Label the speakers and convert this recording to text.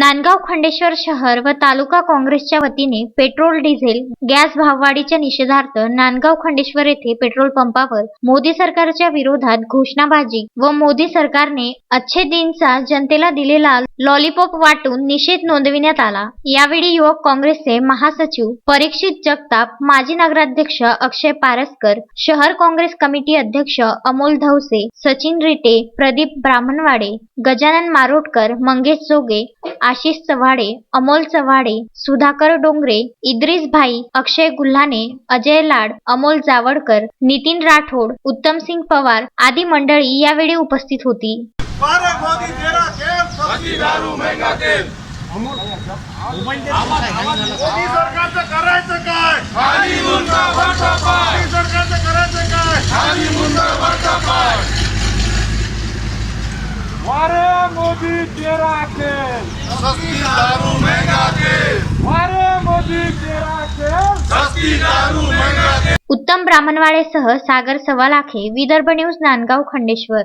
Speaker 1: नांदगाव खंडेश्वर शहर व तालुका काँग्रेसच्या वतीने पेट्रोल डिझेल गॅस भाववाढीच्या निषेधार्थ नांदगाव खंडेश्वर येथे पेट्रोल पंपावर मोदी सरकारच्या विरोधात घोषणाबाजी व मोदी सरकारने अच्छे दिनचा जनतेला दिलेला लॉलीपॉप वाटून निषेध नोंदविण्यात आला. यावेळी युवक काँग्रेसचे महासचिव परीक्षित जगताप माजी नगराध्यक्ष अक्षय पारसकर शहर काँग्रेस कमिटी अध्यक्ष अमोल धवसे सचिन रिटे प्रदीप ब्राह्मणवाडे गजानन मारोटकर मंगेश जोगे आशिष चव्हाडे अमोल चव्हाडे सुधाकर डोंगरे इद्रिस भाई अक्षय गुल्हाने अजय लाड अमोल जावडकर नितीन राठोड उत्तमसिंग पवार आदी मंडळी यावेळी उपस्थित होती.
Speaker 2: मारे मोदी तेरा खेल सस्ती दारू महंगा तेल मोदी
Speaker 3: तेरा
Speaker 2: सस्ती दारू महंगा तेल
Speaker 3: वारे मोदी तेरा खेल
Speaker 2: सस्ती दारू महंगा तेल
Speaker 1: उत्तम ब्राह्मणवाडेसह सागर सवालाखे विदर्भ न्यूज नांदगाव खंडेश्वर.